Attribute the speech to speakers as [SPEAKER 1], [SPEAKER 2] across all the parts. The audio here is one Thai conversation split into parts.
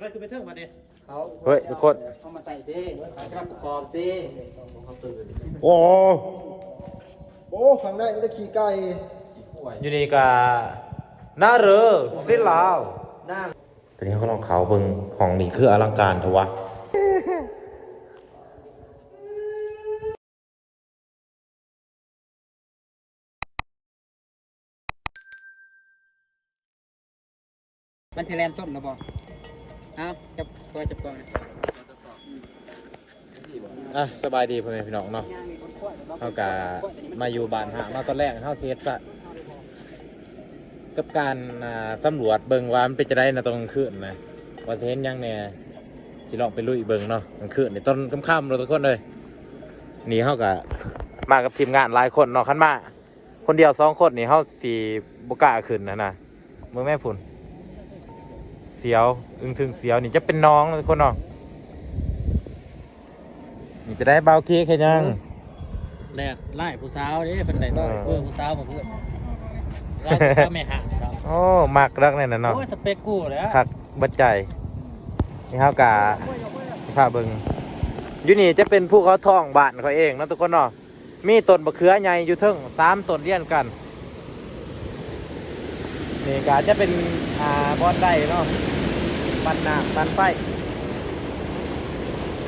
[SPEAKER 1] อะไรคือไปเทิงมาเด็
[SPEAKER 2] เขา
[SPEAKER 3] เฮ้ยทุกคน
[SPEAKER 2] เอามาใส่ดิเอาครับประกอบดิ
[SPEAKER 3] โอ้
[SPEAKER 4] โอ้ฝั่งได้มันจะขี่ไก่
[SPEAKER 3] อยู่นี่กะน่าเรือสิลาว
[SPEAKER 2] หน้า
[SPEAKER 3] ตอนนี้เขาลองเขาเบิ่งของนี่คืออลังการเถอะวะ
[SPEAKER 2] มันเทแลนส้มนะบอก เอาจับตัวจับตัวนะ
[SPEAKER 3] อะสบายดีพ่อแม่พี่น้องเนาะเขากะมาอยู่บ้านหางเนาตอนแรกเขาเทสอะกับการอ่าสำรวจเบิ่งว่ามันเป็นจะได้นะตอนกลางคืนนะว่าเทนยังเนี่ยสิลองไปลุยเบิ่งเนาะกลางคืนนี่ต้นค่ำๆเราทุกคนเลยนี่เขากะมากับทีมงานหลายคนเนาะคันมาคนเดียวสองคนนี่เขาสีบกล้าขึ้นนะนะมือแม่พุ่น เสียว อึงถึงเสียวนี่จะเป็นน้องทุกคนเนาะนี่จะได้เบาเค้กให้ยัง
[SPEAKER 1] แรกไล่ผู้สาวเด้เป็นไหน
[SPEAKER 3] เออ
[SPEAKER 1] เพื่อผู้สาวมาเพื่อนไล่ผู้สาวไม่ห่างครับ
[SPEAKER 3] โอ้มักรักเนี่ยนะเนาะ
[SPEAKER 1] โอ้ยสเปกกูเลยอะ
[SPEAKER 3] คักบัดใจนี่เขากะนี่ข้าเบิงอยู่นี่จะเป็นผู้เขาท่องบ้านเขาเองเนาะทุกคนเนาะมีต้นมะเขือใหญ่อยู่เทึ่งสามต้นเรียนกัน นี่กาจะเป็นอ่าบอนได้เนาะปันน้ำปันไฟ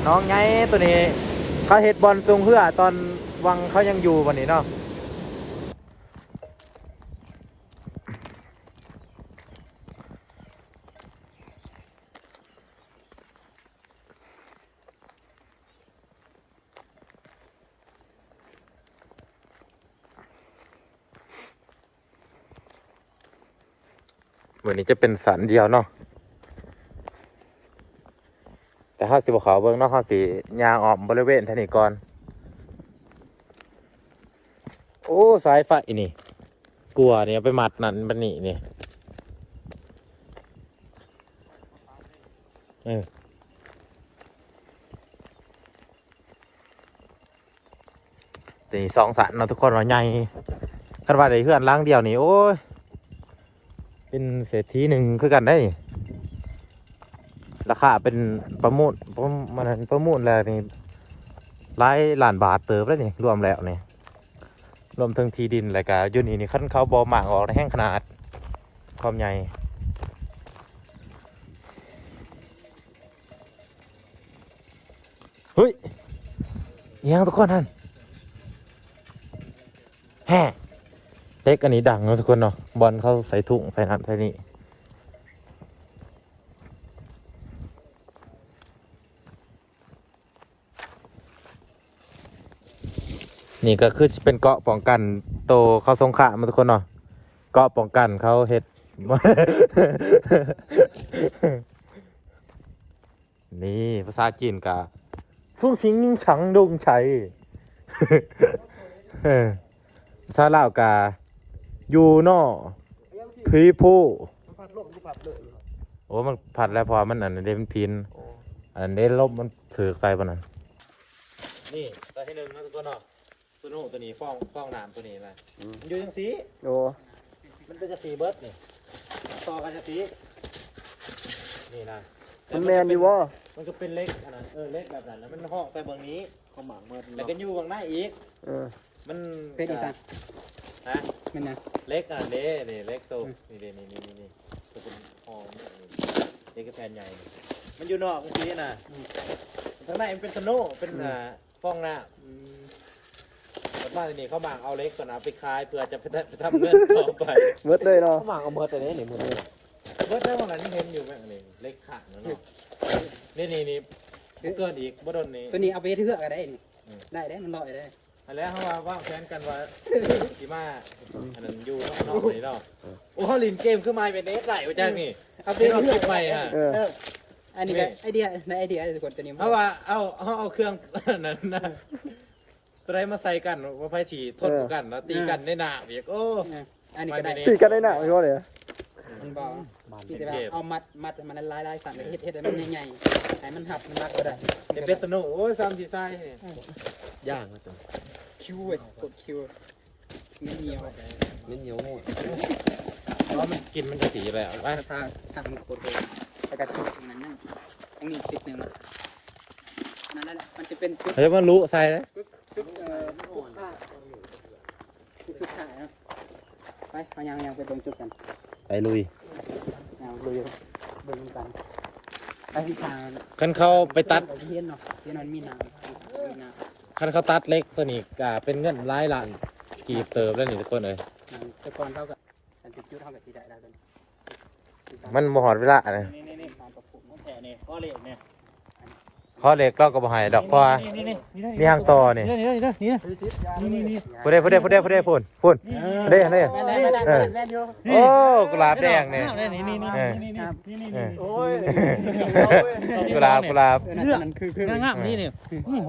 [SPEAKER 3] น้องไงตัวนี้เขาเฮ็ดบอลทรงเพื่อตอนวังเขายังอยู่วันนี้เนาะ วันนี้จะเป็นสันเดียวเนาะแต่ห้าสิบเขาเบิ้งเนาะห้าสิยางออมบริเวณแถวนี้ก่อน โอ้สายไฟนี่ กลัวเนี่ยไปมัดนั่นบันนี่นี่เออตีสองสันเนาะทุกคนว่าใหญ่คันว่าได้เพื่อนล้างเดียวนี่โอ้ย เป็นเศรษฐีหนึ่งคือกันได้นี่ราคาเป็นประมูลประมันนประมูลแล้วนี่หลายล้านบาทเติบแล้วนี่รวมแล้วนี่รวมทั้งที่ดินอะไรกะยุนี่นี่ขั้นเขาบอหมางออกในแห้งขนาดความใหญ่เฮ้ยยังทุกคนท่านแฮ่ เล็กอันนี้ดังนะทุกคนเนาะบอลเขาใส่ถุงใส่นั่นใส่นี่นี่ก็คือเป็นเกาะป้องกันโตเขาสงขลามาทุกคนเนาะเกาะป้องกันเขาเฮ็ด นี่ภาษาจีนกะสู้ชิงยิ่งฉังดงชัยภาษาลาวกาะยูโน่พีผู้
[SPEAKER 4] มันพัดลมกูพัดเลย
[SPEAKER 3] โอ้มันผัดแล้วพอมันอันนั้นเดมันพิน อันนั้นเดลบมันถือไฟปะนั่นนี่ตัวที่หนึ่งนะทุกคนเนาะสนุตัวนี้ฟ้องฟ้องน้ำตัวนี้นะมันอยู่จังสี
[SPEAKER 4] โอ้
[SPEAKER 3] มันเป็นจะสีเบิร์ดนี่ต่อกันจะสีนี่นะ
[SPEAKER 4] มันแมนดีวะ
[SPEAKER 3] มันก็เป็นเล็กอันนั้นเออเล็กแบบนั้นแล้วมันห้องไปเบางนี้
[SPEAKER 1] เขาหมางเมื่อ
[SPEAKER 3] แล้วก็อยู่บางหน้าอีก
[SPEAKER 4] เออ
[SPEAKER 3] มัน
[SPEAKER 2] เป็นอีกสัน
[SPEAKER 3] ฮะ
[SPEAKER 2] มันนะ
[SPEAKER 3] เล็กอะเด้นี่เล็กโตนี่เด้นี่นี่นี่นี่ตัวเป็นห้องนี่นี่เล็กกับแผ่นใหญ่นี่มันอยู่นอกเมื่อกี้น่ะข้างในมันเป็นสโน่เป็นอ่าฟองน้ำแต่ว่าทีนี้เขาหมางเอาเล็กก่อนนะไปคายเพื่อจะไปทำไปทำเงินต่อไป
[SPEAKER 4] เบิดเลยเนาะ
[SPEAKER 1] เขาหมางเอาเมื่อแต่เนี้นี่หมดเลย
[SPEAKER 3] เบิร์ดได้วันนั้นนี่เห็นอยู่ไหมอันนี้เล็กขาดเนาะนี่นี่นี่บ่เกินอีกบ่โดนนี่
[SPEAKER 2] ตัวนี้เอาไปเทือกก็ได้นี่
[SPEAKER 3] อืม
[SPEAKER 2] ได้ได้มันลอยได้
[SPEAKER 3] อันแล้วเขาว่าว่างแฟนกันว่าสีมาอันนั้นอยู่นอกนอกนี่เนาะโอ้เขาลินเกมขึ้นมาเป็นเนสไหลวะจังนี่
[SPEAKER 2] เอาไป
[SPEAKER 3] ที่เรา
[SPEAKER 2] เทื
[SPEAKER 3] ค
[SPEAKER 2] อ
[SPEAKER 3] ลิ
[SPEAKER 2] ก
[SPEAKER 3] ปใหม่ฮะ
[SPEAKER 4] เออ
[SPEAKER 2] เอออันนี้ก็ไอเดียในไอเดียทุกคนตัวนี้
[SPEAKER 3] เพราะว่าเอาเขาเอาเครื่องนั้นนะตัวไรมาใส่กันว่าไพ่ฉีทนกันแล้วตีกันในหนาเบียกโอ้
[SPEAKER 2] เอออันนี้ก็ได้
[SPEAKER 3] ไม่
[SPEAKER 4] ตีกันได้หนาไม่รู้เลย
[SPEAKER 2] มันบอก
[SPEAKER 1] บาน
[SPEAKER 2] ที่จะแบบเอามัดมัดให้มันลายลายๆสั่นแล้วเฮ็ดเฮ็ดให้มันใหญ่ๆให้มันหับมันรักก็ได้
[SPEAKER 3] เดเป็ดสนุกโอ้ยซ้ำสีไส้
[SPEAKER 1] ย่างนะตัว
[SPEAKER 2] คิวเว้ยกดคิวไม่เหนียว
[SPEAKER 1] เล่นเหนียวโง่
[SPEAKER 3] เพราะมันกินมันจะสีแล้วไป
[SPEAKER 2] ถ้าถ้ามันกดเลยแล้วก็ทุบมันนั่งอันนี้ติดหนึ่งนะนั่นแหละมันจะเป็นชุด
[SPEAKER 3] เฮ้ยมันรู้ใส่เลย
[SPEAKER 2] ชุดเอ่อชุดผ้าชุดชุดขายนะไปเอายังยังไปตรงจุดกัน
[SPEAKER 3] ไปลุย
[SPEAKER 2] ยังลุยเบิ่งกันไปที่ทาง
[SPEAKER 3] คันเขาไปตัด
[SPEAKER 2] เทียนเนาะเทียนมันมีน้ำมีน้ำ
[SPEAKER 3] คันเขาตัดเล็กตัวนี้ก็เป็นเงินหลายล้านกีบเติมแล้วนี่ทุกคนเอ้ย
[SPEAKER 2] แต่ก่อนเท่ากับอันติดจุดเท่ากับที่ได้แล้วกัน
[SPEAKER 3] มันบ่หอดเวลานะ
[SPEAKER 1] นี่นี่นี่
[SPEAKER 2] ตามประพุ่ม
[SPEAKER 1] น้องแผลนี่ข้อเหล็กเนี่ย
[SPEAKER 3] พอเหล็กเราก็บ่หายดอกเพรวามีหางต่อนี่
[SPEAKER 1] นี่นี่นี่นี่นี่
[SPEAKER 3] ผู้ไดผู้ใดผู้ไดผู้ใดพูนพูนผู้ไดอันใด
[SPEAKER 2] แม่นแม่นแม่นแม่นอยู่
[SPEAKER 3] โอ้กุหลาบแดงนี่
[SPEAKER 1] นี่นี่นี่นี่นี่นี่
[SPEAKER 4] โอ้ย
[SPEAKER 3] กุหลาบกุหลาบ
[SPEAKER 2] เลือก
[SPEAKER 1] งามๆนี่นี่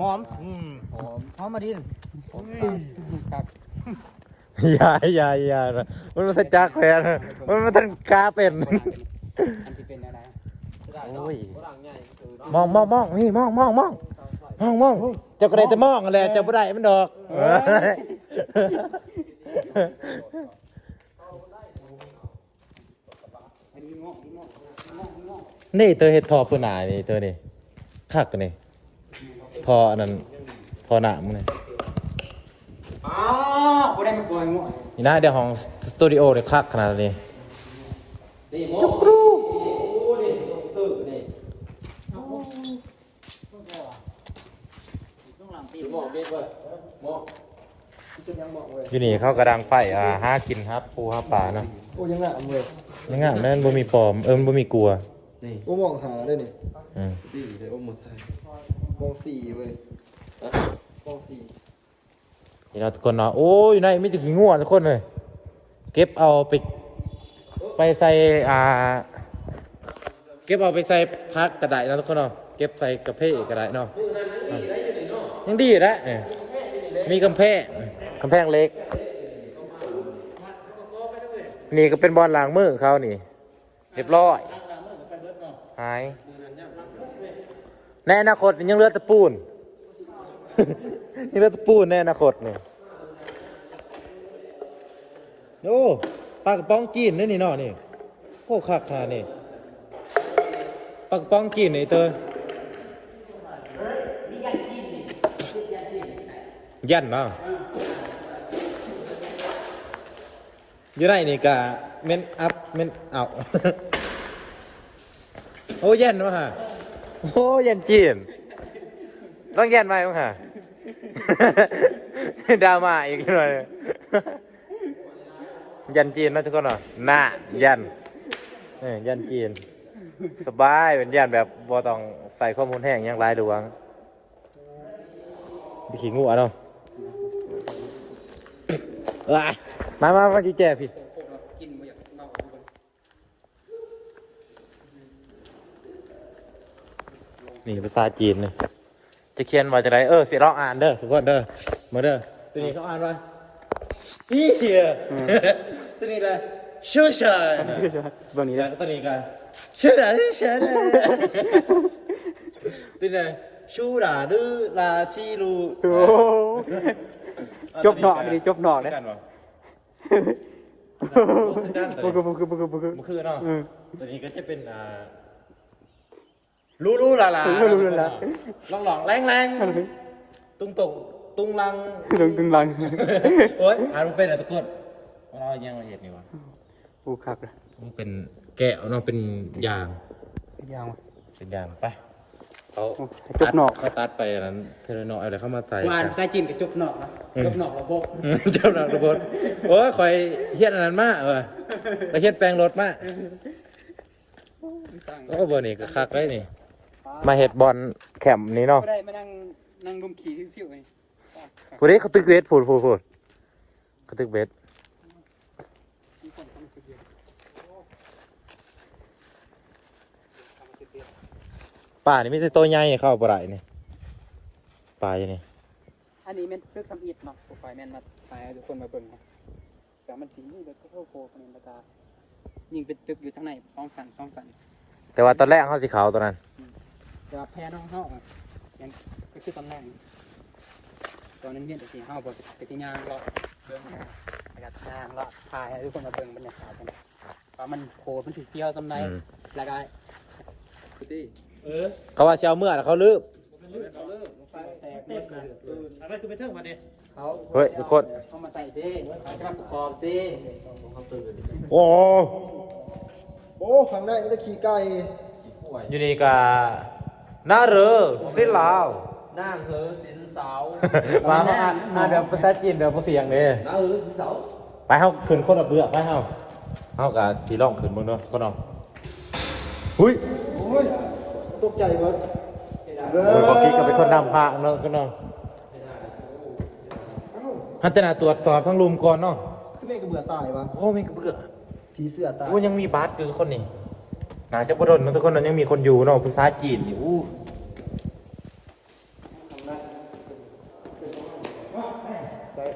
[SPEAKER 1] หอมหอมหอมมาดิน
[SPEAKER 2] ครับ
[SPEAKER 3] ยาอย่าอย่ามันมาจักแควนมันมาทันกาเป็น
[SPEAKER 2] อันที่เป็นอะไร
[SPEAKER 3] โอ้ย มองมองมองนี่มองมองมองมองมองเจ้าก็ได้แต่มองอะไรเจ้าบ่ได้มันดอกนี่เธอเฮ็ดทอปืนหนานี่เธอนี่คักนี่ทออันนั้นทอหนามนี่
[SPEAKER 2] อ้าวบ่ได้มาปล่อยงัว
[SPEAKER 3] นี่นะเดี๋ยวของสตูดิโอเนี่ยคักขนาดนี้จุกรู
[SPEAKER 1] ต้องหลังปี
[SPEAKER 3] อยู่นี่เขากระดังไฟอ่าหากินครับปูหาปลาเนาะ
[SPEAKER 4] โอ้ยังงามเลย
[SPEAKER 3] ยังงามนั่นบ่มีปลอมเอิมบ่มีกลัว
[SPEAKER 4] โอ้มองหาได้นี่
[SPEAKER 3] อืม
[SPEAKER 4] มองสี่เว้ยมองสี่
[SPEAKER 3] นี่เราะทุกคนเนาะโอ้ยอยู่ในมีแต่ขี้ง่วทุกคนเลยเก็บเอาไปไปใส่อ่า เก็บเอาไปใส่พักกระไดเนาะทุกคนเนาะเก็บใส่กระเพาะกระไดเนาะยังดีอยู่นะเนี่ยมีกำแพงกำแพงเล็ก นี่ก็เป็นบอลล้างมือของเขานี่ เรียบร้อย หาย ในอนาคตยังเหลือแตะปูน ยังเหลือแตะปูนในอนาคตนี่โอ้ปลากระป๋องจีนนี่นี่เนาะนี่โอ้คักขนาดนี่ปลากระป๋องจีนนี่เตยยันเนาะ อยู่ไรนี่กะเม้นอัพเม้นเอา โอ้ยันวะฮะโอ้ยันจีนต้องยันไหมมั้งฮะ ดราม่าอีกหน่อยยันจีนนะทุกคนเนาะหน้ายันเอ้ยยันจีน สบายเป็นยันแบบบ่ต้องใส่ข้อมูลแห้งอยังไรดวงพี่ขี้งูอะเนาะว้าย มามามาจีแจพี่
[SPEAKER 2] กินบ่อยากเมา
[SPEAKER 3] นี่ภาษาจีนเลยจะเขียนว่าจะไรเออเสียร้องอ่านเด้อทุกคนเด้อมาเด้อตัวนี้เขาอ่านว่าอีเสียตัวนี้เลยเชื่อเฉย
[SPEAKER 4] เบื้องนี้
[SPEAKER 3] แล้วก็ตัวนี้กันเชื่อได้เชื่อได้ตัวนี้ชูดาดื้อลาซีลู
[SPEAKER 4] โอ้จบหนอกดิจบหนอก
[SPEAKER 3] ได้
[SPEAKER 4] เนี่ย
[SPEAKER 3] กันปะ
[SPEAKER 4] บุกบุกบุกบุกบุก
[SPEAKER 3] มันคือเนาะ
[SPEAKER 4] เออ
[SPEAKER 3] ตัวนี้ก็จะเป็นอ่ารู้รู้ลาลา
[SPEAKER 4] รู้รู้ลาลา
[SPEAKER 3] ลองหลองแรงแรงตุ้งตงตุ้งลัง
[SPEAKER 4] ตึงตึงลัง
[SPEAKER 3] โอ้ยอ่านมันเป็นอะไรทุกคนเรายังละเอียดนี่วะ
[SPEAKER 4] โอ้ครับเลย
[SPEAKER 3] มันเป็นแกะเนาะเป็นยาง
[SPEAKER 4] ยาว
[SPEAKER 3] เป็นยางไป เขา
[SPEAKER 4] จบหนอก
[SPEAKER 3] เขาตัดไปอันนั้นเทเลนออะไรเข้ามาใส่
[SPEAKER 2] หวานภาษาจีนกับจบนอกนะจบนอกระบบ
[SPEAKER 3] อืมเจ้าหนักระเบิดโอ้ยคอยเฮียดอันนั้นมาเออไปเฮียดแปลงรถมาโอ้เบอร์นี่ก็คักได้นี่ มาเฮ็ดบอลแคมป์นี้เนาะ
[SPEAKER 2] ไม่ได้มานั่งนั่งดมขี่ที่ซิ่วไง
[SPEAKER 3] พูดดิเขาตึกเวทพูดพูดพูดเขาตึกเวท ป่านี่มีแต่ตัวใหญ่เข้าบ่ได้นี่ป่าอยู่นี่
[SPEAKER 2] อันนี้แม่นตึกทำอิฐเนาะโปรไฟล์แม่นมาถ่ายให้ทุกคนมาเบิ่งเนาะแต่มันสีนี่แบบเข้าโคกันราคายิงเป็นตึกอยู่ทางในสองสันสองสัน
[SPEAKER 3] แต่ว่าตอนแรกเขาสีขาวตัวนั้น
[SPEAKER 2] แต่ว่าแพ้น้องเฮาอะยังก็คือตำแหน่งตอนนั้นเวียนแต่สีเฮาบ่ไปที่ย่างเลาะเบิ่งบรรยากาศย่างเลาะถ่ายให้ทุกคนมาเบิ่งบรรยากาศกันว่ามันโคมันสิเฟี้ยวซำใด
[SPEAKER 3] อืม
[SPEAKER 2] แล้วก็
[SPEAKER 4] ดิ
[SPEAKER 1] เออ
[SPEAKER 3] เขาว่าสิเชาวเมื่อน่ะเขาลืบ
[SPEAKER 4] เขาเลิกไฟแตก
[SPEAKER 1] เต็มนะอะไรคือไปเทิงมาเนี่ย
[SPEAKER 2] เขา
[SPEAKER 3] เฮ้ยทุกคน
[SPEAKER 2] เขามาใส่เด้เขาจะประกอบเด้
[SPEAKER 3] โอ้
[SPEAKER 4] โอ้ข้างในมันจะขี่ไก่
[SPEAKER 3] อยู่นี่กะน่าเรอสิลาว
[SPEAKER 4] นางเฮอสินเสา
[SPEAKER 3] มามาอ่านอ่านแบบภาษาจีนแบบภาษาเสียงเด้
[SPEAKER 4] นางเฮอสินเสา
[SPEAKER 3] ไปเฮาขึ้นคนละเบือกไปเฮาเฮากะสิลองขึ้นเบิ่งเนาะคนน้องหุ้ย
[SPEAKER 4] โอ้ย ตกใจเบิดเอ
[SPEAKER 3] โอ้ยพอกี้ก็เป็นคนนำพาเนาะคนน้องฮันจะน่าตรวจสอบทั้งรุมก่อนเนาะ
[SPEAKER 4] คือแม่งก็เบื่อตายวะ
[SPEAKER 3] โอ้มีกระเบือ
[SPEAKER 4] ผีเสื้อตาย
[SPEAKER 3] โอ้ยังมีบัสอยู่ทุกคนนี่น่าจะบ่โดนเนาะทุกคนเนาะยังมีคนอยู่เนาะภาษาจีนนี่อู้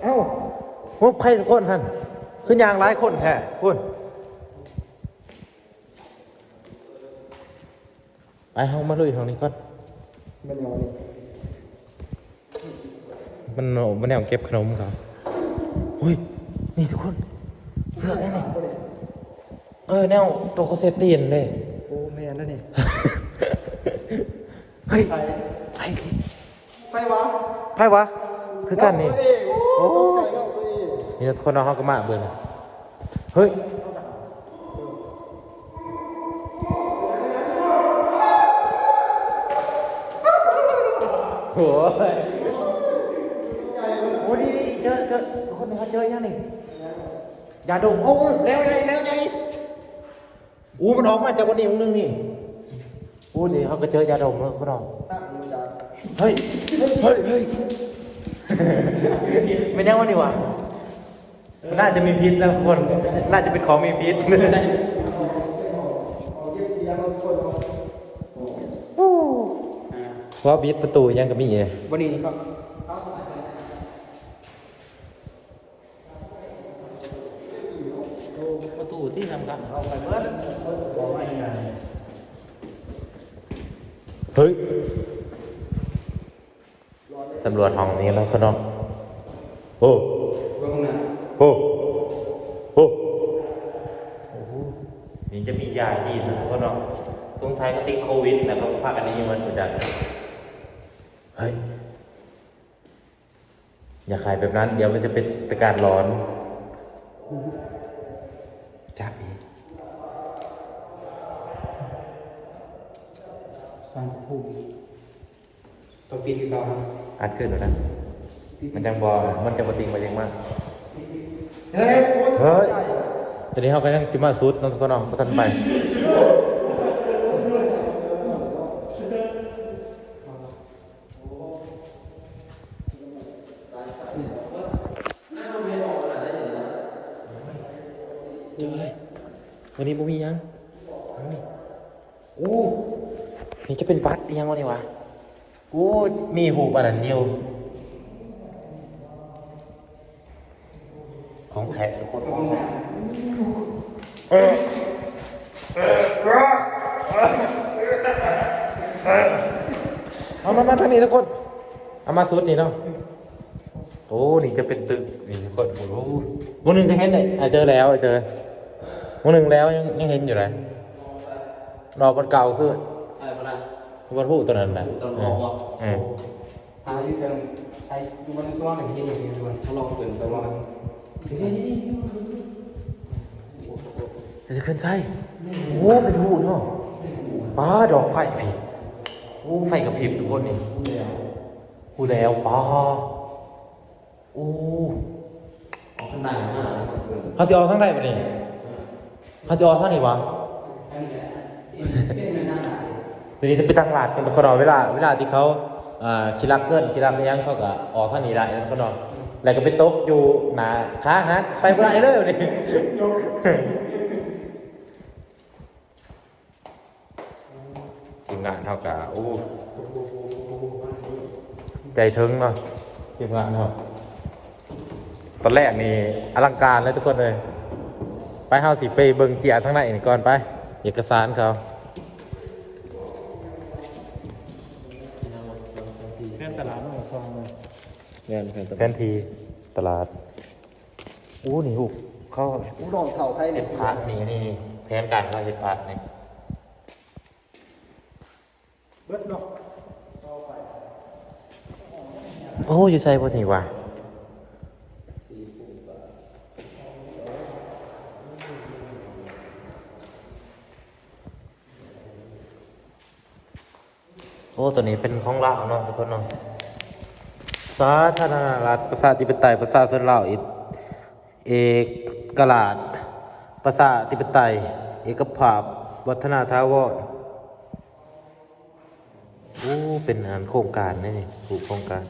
[SPEAKER 3] เอ้าพบใครทุกคนท่านคือยางหลายคนแท้คุณ เฮามาลุยทางนี้ก่อน
[SPEAKER 4] มันยังไง
[SPEAKER 3] มันโหมันแนวเก็บขนมเขาเฮ้ย นี่ทุกคน เสื้อได้นี่เออแนวตัวเขาเซตตีนเลย
[SPEAKER 4] โอ้แม่นแล้วนี่
[SPEAKER 3] เฮ้ยไไฟ
[SPEAKER 4] วะ
[SPEAKER 3] ไพ่วะ คือกันนี่
[SPEAKER 4] ตัวเองโอ้ตกใจเนาะตัวเอง
[SPEAKER 3] นี่ทุกคนเอาเขาก็มาเบิ่นเฮ้ย โอ้ยโอ้ดีดีเจอเจอทุกคนเขาเจอยังนี่อย่าดมโอ้แล้วไงแล้วไงอู้มันออกมาจากวันนี้มึงนึงนี่อู้นี่เขาก็เจอยาดมแล้วเขาดอ
[SPEAKER 4] ง
[SPEAKER 3] เฮ้ยเฮ้ยเฮ้ยเป็นยังวะนี่วะมันน่าจะมีพิษนะทุกคน น่าจะเป็นของมีพิษ
[SPEAKER 4] เพ
[SPEAKER 3] ราะพิษประตูยังก็มีเลย
[SPEAKER 2] วันนี้ก็
[SPEAKER 1] ประตูที่ทำกันเราไปเมื่อบอกว่าอย่างไร
[SPEAKER 3] เฮ้ยตำรวจห้องนี้แล้วเขาน้องโอ้โอ้โอ้โอ้โหนี่จะมียาจีนนะทุกคนเนาะตรงไทยก็ติดโควิดนะเขาพากันนี้มันเหมือนกันเฮ้ย อย่าขายแบบนั้น เดี๋ยวมันจะเป็นตะการร้อนจ้าอีก
[SPEAKER 2] สารภูมิตัวปีนก่อน
[SPEAKER 3] อัดขึ้นหรือนะมันจังบอมันจะบติงมายังมาก
[SPEAKER 4] เฮ้ย
[SPEAKER 3] เฮ้ยตอนนี้เขาก็ยังสิมาซุดน้องทุกคนน้องก็ทันไป มีหูปันนั้นเดียวของแท้ทุกคนของแท้เอามามาทางนี้ทุกคน เอามาสุดนี่เนาะ โอ้ นี่จะเป็นตึก นี่ทุกคนโอ้โหวันหนึ่งก็เห็นเลยไอเจอแล้วไอเจอวันหนึ่งแล้วยังยังเห็นอยู่เลยรอบันเก่าคือ
[SPEAKER 2] ไอ้พนัก
[SPEAKER 3] วันผู้ตัวนั้นนะ
[SPEAKER 2] ตอนบอกว่า
[SPEAKER 3] เออ
[SPEAKER 2] หาอยู่เทิงไอ้ดูมันซ้อนอย่างนี้อย่างนี้ดูมันทดลองเกินไปว่า
[SPEAKER 3] เดี๋ยวจะขึ้นไส้โอ้เป็นหูเนาะป้าดอกไฟไอ้โอ้ไฟกับพริบทุกคนนี่หูแล้วป้าโอ้
[SPEAKER 2] ข้างในมาก
[SPEAKER 3] เขาสิออกทางใดปะนี่เขาสิออกทางไหนวะ ทีนี้จะไปตั้งหลักกันคนเราเวลา เวลาที่เขาอ่าคิรักเงินคิรักอิหยังเขาก็ออกทางนี้ได้แล้วคนเราแล้วก็ไปตกอยู่หนาขาหักไปบ่ได้เลยนี่ทีมงานเท่ากับโอ้ใจถึงเนาะทีมงานเนาะตอนแรกนี่อลังการเลยทุกคนเลย ไปเฮาสิไปเบิ่งเจียทั้งในนี่ก่อนไป เอกสารเขา
[SPEAKER 1] งา
[SPEAKER 4] นแฟน
[SPEAKER 3] แผนทีตลาด อู้นี่หูเขา
[SPEAKER 4] ผู้น้องเถ่าใคร
[SPEAKER 3] เห็
[SPEAKER 4] เนี่ย
[SPEAKER 3] ดพาร์ทนี่นี่นี่แผนการเขาเห็ดพาร์ทนี่โอ้อยู่ใส่บ่ถึงว่ะโอ้ตัวนี้เป็นของลาวเนาะทุกคนเนาะ สาธารณรัฐประชาธิปไตยประชาชนลาวอิเอกราชประชาธิปไตย เอกภาพ วัฒนาทาวรโอ้เป็นงานโครงการนี่นี่ถูกโครงการ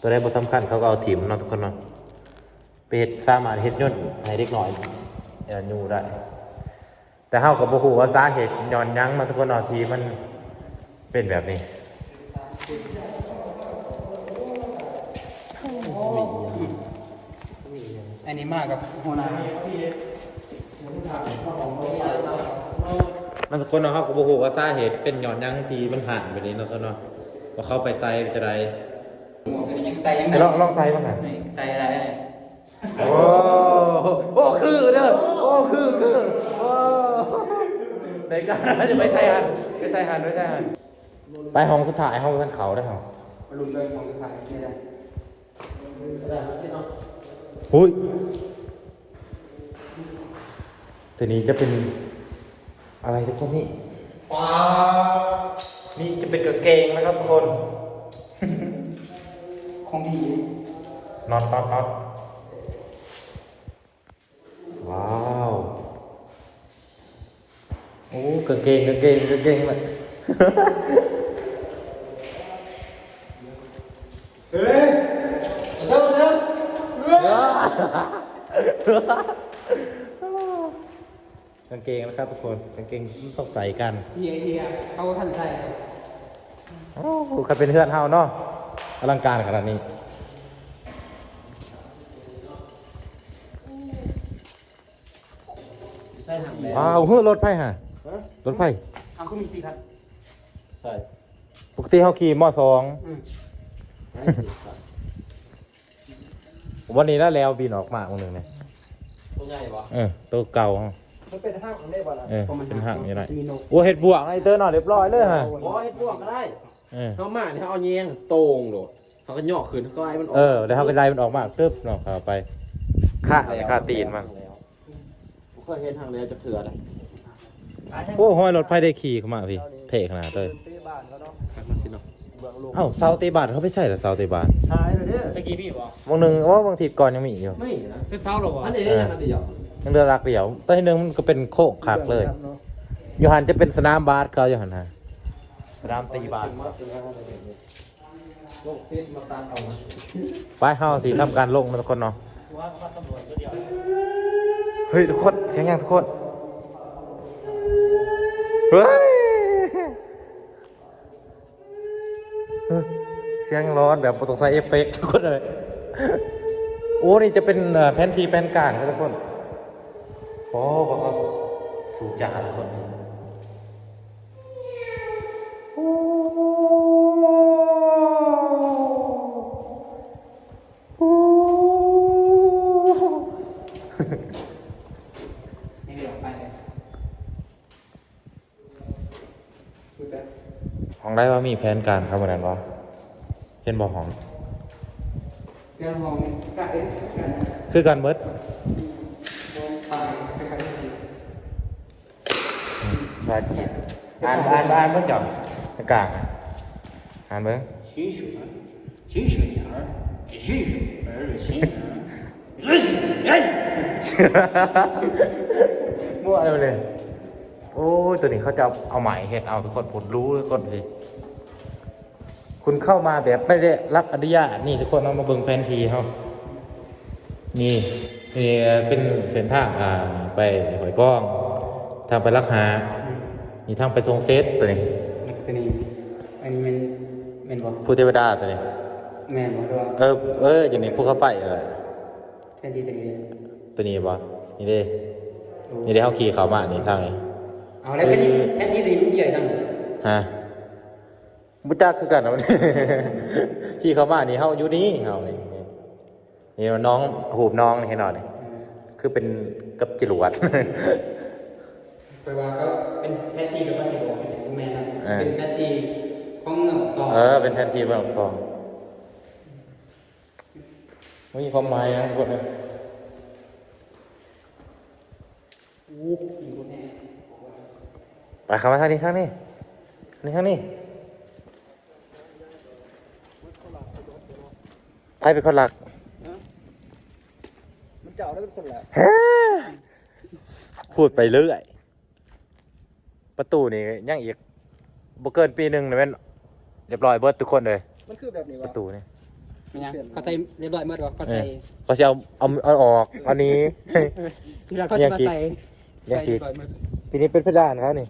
[SPEAKER 3] ตัวใดบ่สำคัญเขาก็เอาถิ่มเนาะทุกคนเนาะไปเฮ็ดสามารถเฮ็ดย่นให้เด็กน้อยเอ่ออยู่ได้ แต่เฮาก็บ่ฮู้ว่าสาเหตุย้อนยังเนาะทุกคนเนาะทีมันเป็นแบบนี้
[SPEAKER 2] อันนี้มากกับหัวหน้า
[SPEAKER 3] มันทุกคนเนาะครับก็บ่ฮู้ว่าสาเหตุเป็นย้อนหยังที่มันผ่านไปนี้เนาะทุกคนเนาะว่าเขาไปใส่จะได
[SPEAKER 2] หมวกก็ยังใส่ยังไง
[SPEAKER 3] ลองลองใส่บ้างน่ะ
[SPEAKER 2] ใส่อะไรอะไร
[SPEAKER 3] โอ้โอ้คือเด้อโอ้คือคือโอ้ในการจะไปใส่หันไปใส่หันไปใส่หันไปห้องสุดท้ายห้องท่านเขาได้เหรอ
[SPEAKER 2] มาลุมเดินของถ่ายไม่ได้
[SPEAKER 3] หุ้ยตัวนี้จะเป็นอะไรทุกคนนี่ว้าวนี่จะเป็นกางเกงนะครับทุกคน
[SPEAKER 2] ของดี
[SPEAKER 3] น็อตน็อตน็อตว้าวโอ้กางเกงกางเกงกางเกงเลย กางเกงนะครับทุกคนกางเกงต้องใส่กัน
[SPEAKER 2] เฮียเฮียเขาท่านใส่
[SPEAKER 3] โอ้โหใครเป็นเพื่อนเฮาเนาะอลังการขนาดนี้
[SPEAKER 2] ใส่หางแล้ว
[SPEAKER 3] ว้าวเฮ้ยรถไฟฮะรถไฟ
[SPEAKER 2] ทางก็มีสีครับ
[SPEAKER 4] ใช่
[SPEAKER 3] ปกติเขาขี่มอสอง วันนี้แล้วแล้วบินออกมาคนหนึ่งเนี่ย
[SPEAKER 4] ตัวใหญ่ปะ
[SPEAKER 3] เออตัวเก่า
[SPEAKER 4] มันเป็นห้างของได้ปะล่ะ
[SPEAKER 3] เออเป็นห่างอยู่ไหน
[SPEAKER 2] มีนก
[SPEAKER 3] โอ้เห็ดบวกไอเตอร์หน่อยเรียบร้อยเลยฮะ
[SPEAKER 4] โอ้ยพวกก็ได้
[SPEAKER 3] เออ
[SPEAKER 4] เขามาเนี่ยเขาเอาแยงโต่งโดดเขาก็ย่อขึ้นเขาก็ไอ้มันออก
[SPEAKER 3] เออแล้วเขาก็ไล่มันออกมาตึ๊บเนาะเอาไปฆ่าฆ่าตีนมัน
[SPEAKER 4] ผมเคยเห็นทางแล้วจะเถื่อนอะ
[SPEAKER 3] โอ้ห้อยรถไฟได้ขี่เข้ามาพี่เท่ขนาดเลย
[SPEAKER 4] มาสิเนาะ
[SPEAKER 3] เอ้าเสาเตบาทเขาไม่ใช่เหรอเสาเตบาท
[SPEAKER 4] ใช่เลยเนี่ย
[SPEAKER 1] ตะกี้พี่บอก
[SPEAKER 3] บางหนึ่งว่าบางทีก่อนยังมีอีกอยู่
[SPEAKER 4] ไม่นะ
[SPEAKER 1] เป็นเศร้าหรอวะ
[SPEAKER 4] อันนี้อย่างนั้นเดียว
[SPEAKER 3] ยังเดือรักเดียวแตัวที่หนึ่งมันก็เป็นโคกคักเลยยูฮันจะเป็นสนามบาสเขายูฮันฮะสนามตีบาส
[SPEAKER 4] โลกเส้นมาตามเอามา
[SPEAKER 3] ไปเฮาสิทำการลงนะทุกคนเนาะ
[SPEAKER 1] ว่าว่าตำรวจก็เดียว
[SPEAKER 3] เฮ้ยทุกคนแข็งยังทุกคนเฮ้ย เสียงร้อนแบบต้องใส่เอฟเฟกทุกคนเลยโอ้นี่จะเป็นแผ่นทีแผ่นกลางครับทุกคนโอ้บอกเขาสูงจาทุกคนของได้ว่ามีแผนการครับวันนั้นวะเห็นบอกของ
[SPEAKER 2] เรื่องมองใส่กัน
[SPEAKER 3] คือการเบิด
[SPEAKER 2] มองตาคล้ายๆสี
[SPEAKER 3] ภาษาจีนอ่านอ่านอ่านเมื่อจังกลางอ่านเบิ้ง
[SPEAKER 1] 洗水，洗水眼儿，给洗水，儿洗眼儿，热洗人。
[SPEAKER 3] มั่วอะไรไปเลย โอ้ยตัวนี้เขาจะเอาใหม่เห็ดเอาทุกคนผมรู้ทุกคนสิคุณเข้ามาแบบไม่ได้รับอนุญาตนี่ทุกคนเอามาเบิ่งแผนทีเขานี่นี่เป็นเส้นทางอ่าไปหอยก้อง ทางไปรักหานี่ทางไปทรงเซตตัวนี้
[SPEAKER 2] นี่ตัวนี้อันนี้มันเป็นบ่
[SPEAKER 3] ผู้เทวดาตัวนี้
[SPEAKER 2] แม่นบ่ด้วย
[SPEAKER 3] เออเอออย่างนี้ภูเขาไฟอะไร
[SPEAKER 2] แค่ที่ตัวนี้
[SPEAKER 3] ตัวนี้ปะนี่เด้นี่เด้เขาขี่เขามานี่ทางนี้
[SPEAKER 2] เอาแล้วแค่ที่แค่ที่ตัวนี้มันเกี่ยวจัง
[SPEAKER 3] ฮะบุจ้าคือกันนะมันขี่เขามานี่เขาอยู่นี่เขานี่นี่นี่น้องหูบน้องนี่ให้หน่อยนี่คือเป็นกับจรวด
[SPEAKER 2] แปลว่าก็เป็นแค่ที่กับว่าสิบ่เป็นแม่นนะ
[SPEAKER 3] เอ
[SPEAKER 2] เป็นแพทย์ของเมืองสอง
[SPEAKER 3] เออเป็นแทนทีเมืองทองไม่มีความหมายนะทุกคนนะ
[SPEAKER 2] อู้หูแน่
[SPEAKER 3] ไปเข้ามาทางนี้ทางนี้นี่ทางนี้ใครเป็นคนหลัก
[SPEAKER 4] มันเจ้าได้เป็นคนแหละ
[SPEAKER 3] พูดไปเรื่อย ประตูนี่ยังอีกบ่เกินปีหนึ่งเลยแม่นเรียบร้อยเบิดทุกคนเลย
[SPEAKER 4] มันคือแบบนี้
[SPEAKER 3] ป
[SPEAKER 4] วะ
[SPEAKER 3] ระตูนี่
[SPEAKER 2] นี่นะเขาใส่เรียบร้อยหมดวะเขาใส่
[SPEAKER 3] เขาจะเอาเอาเอาออกอันนี้
[SPEAKER 2] ที่เราเขาจะมาใส่
[SPEAKER 3] ยัง
[SPEAKER 2] ใส่
[SPEAKER 3] อี
[SPEAKER 2] เรีย
[SPEAKER 3] ก
[SPEAKER 2] บร้อยหมด
[SPEAKER 3] ทีนี้เป็นเพดานเขานี่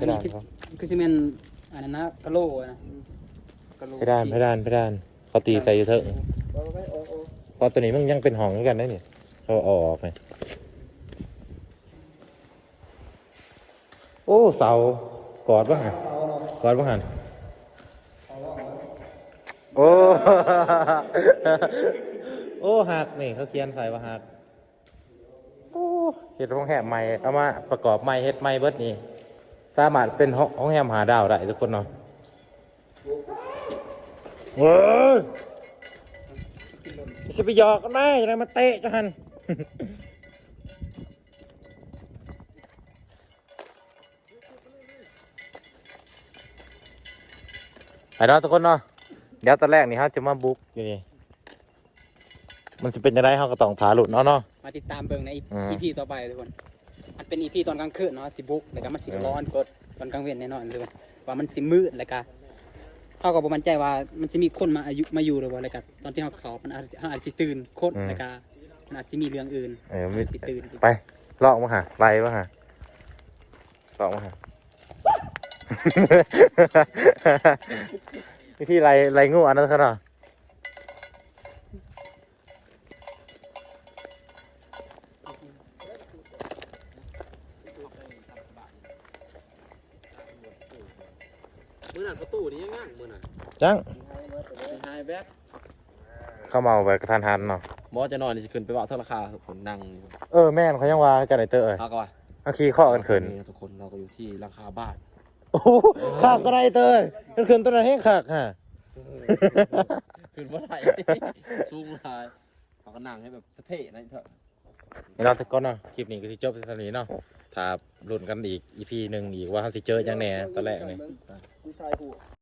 [SPEAKER 2] อืม
[SPEAKER 3] เพ
[SPEAKER 2] อันนี้
[SPEAKER 3] ดาน
[SPEAKER 2] คือ
[SPEAKER 3] เขา
[SPEAKER 2] คือซีเมนต์อันนั้นนะกะโหลนะกะโหล
[SPEAKER 3] เพดานเพดานเพดานเขาตีใส่อยู่เถอะ
[SPEAKER 4] เอาไว้โอ้โอ้
[SPEAKER 3] เพราะตัวนี้มันยังเป็นห้องด้วยกันนะนี่เขาเอาออกไงโอ้เสากอดบ้างหัน
[SPEAKER 4] เสาเนาะ
[SPEAKER 3] กอดบ้างหัน
[SPEAKER 4] เสาเนาะ
[SPEAKER 3] โอ้โอ้หักนี่เขาเขียนใส่ว่าหักโอ้เห็ดห้องแหมใหม่เอามาประกอบใหม่เฮ็ดใหม่เบิดนี่ สามารถเป็นห้องห้องแหมหาดาวได้ทุกคนเนาะเว้ยจะไปหยอกกันไหมจะได้มาเตะจ้ะฮันไปเนาะทุกคนเนาะเดี๋ยวตอนแรกนี่เขาจะมาบุกอยู่นี่มันจะเป็นยังไงเขาก็ต้องถาหลุดเนาะเนาะ
[SPEAKER 2] มาติดตามเบิ่งใน
[SPEAKER 3] อืม
[SPEAKER 2] อีพีต่อไปทุกคนมัน เป็นอีพีตอนกลางคืนเนาะสิบุกแล้วก็มันสิร้อนกดตอนกลางเว้นแน่นอนเลยว่ามันสิมืดแล้วก็เขาก็บ่มั่นใจว่ามันสิมีคนมาอายุมาอยู่หรือว่าอะไรกันตอนที่เขาเขามันอาจจะอาจสิตื่นคนแล้วก็มันอาจสิมีเรื่องอื่น
[SPEAKER 3] เออไม่า
[SPEAKER 2] จสิตื่น
[SPEAKER 3] ไปลอกมาหาไล่มาหาลอกมาหาวิธีไล่ไล่งูอันนั้นเขาเนาะ
[SPEAKER 5] มือนั่นประตูนี่ยังงั้ง มือนั่น
[SPEAKER 3] จัง
[SPEAKER 5] หายแบ็ค
[SPEAKER 3] เข้ามาเอาไปกระทันหันเนาะ
[SPEAKER 5] บอสจะนอนนี่จะขึ้นไปเว่าเท่าราคาผมนั่งอยู่
[SPEAKER 3] เออแม่นเขายังว่ากันไอเตอร์เอ้ย
[SPEAKER 5] เอาก็ว่า
[SPEAKER 3] เอาขี่ข้อกันเขิน
[SPEAKER 5] ทุกคนเราก็อยู่ที่ราคาบ้าน
[SPEAKER 3] โอ้โหขากก็ได้เตอร์กันเขินตัวนั้นให้ขากฮะ
[SPEAKER 5] ขึ้นว่าไรสูงหลายเขาก็นั่งให้แบบเท่ๆนะเถอะ
[SPEAKER 3] นี่เนาะทุกคนเนาะคลิปนี้ก็สิจบเท่านี้เนาะถ้าลุ้นกันอีกอีพีหนึ่งอีกว่าเขาสิเจอจังแหน่ตอนแรกนี่
[SPEAKER 4] กูทายกู